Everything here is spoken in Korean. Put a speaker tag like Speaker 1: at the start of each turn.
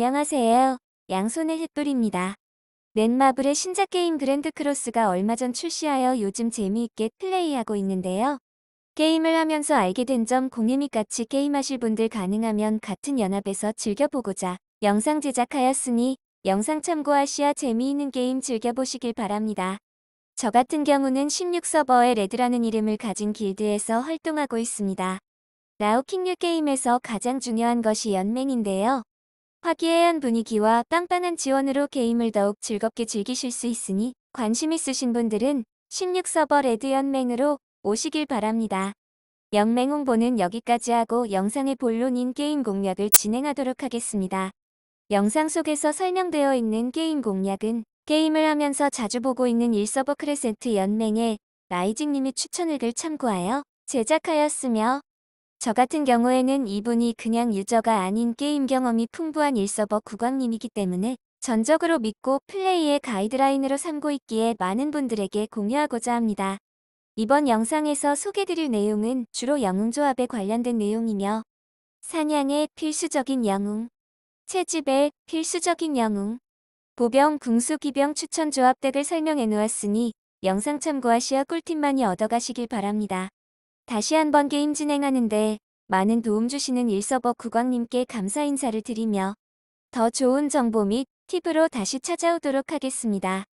Speaker 1: 안녕하세요. 양손의 햇불입니다. 넷마블의 신작 게임 그랜드 크로스가 얼마 전 출시하여 요즘 재미있게 플레이하고 있는데요. 게임을 하면서 알게 된 점 공유미 같이 게임하실 분들 가능하면 같은 연합에서 즐겨보고자 영상 제작하였으니 영상 참고하시어 재미있는 게임 즐겨보시길 바랍니다. 저 같은 경우는 16서버의 레드라는 이름을 가진 길드에서 활동하고 있습니다. 라우킹류 게임에서 가장 중요한 것이 연맹인데요. 화기애애한 분위기와 빵빵한 지원으로 게임을 더욱 즐겁게 즐기실 수 있으니 관심 있으신 분들은 16서버 레드 연맹으로 오시길 바랍니다. 연맹 홍보는 여기까지 하고 영상의 본론인 게임 공략을 진행하도록 하겠습니다. 영상 속에서 설명되어 있는 게임 공략은 게임을 하면서 자주 보고 있는 1서버 크레센트 연맹의 라이징님이 추천을 참고하여 제작하였으며 저 같은 경우에는 이분이 그냥 유저가 아닌 게임 경험이 풍부한 1서버 국왕님이기 때문에 전적으로 믿고 플레이의 가이드라인으로 삼고 있기에 많은 분들에게 공유하고자 합니다. 이번 영상에서 소개드릴 내용은 주로 영웅조합에 관련된 내용이며 사냥의 필수적인 영웅, 채집의 필수적인 영웅, 보병 궁수 기병 추천 조합 덱을 설명해 놓았으니 영상 참고하시어 꿀팁 많이 얻어가시길 바랍니다. 다시 한번 게임 진행하는데 많은 도움 주시는 1서버 국왕님께 감사 인사를 드리며 더 좋은 정보 및 팁으로 다시 찾아오도록 하겠습니다.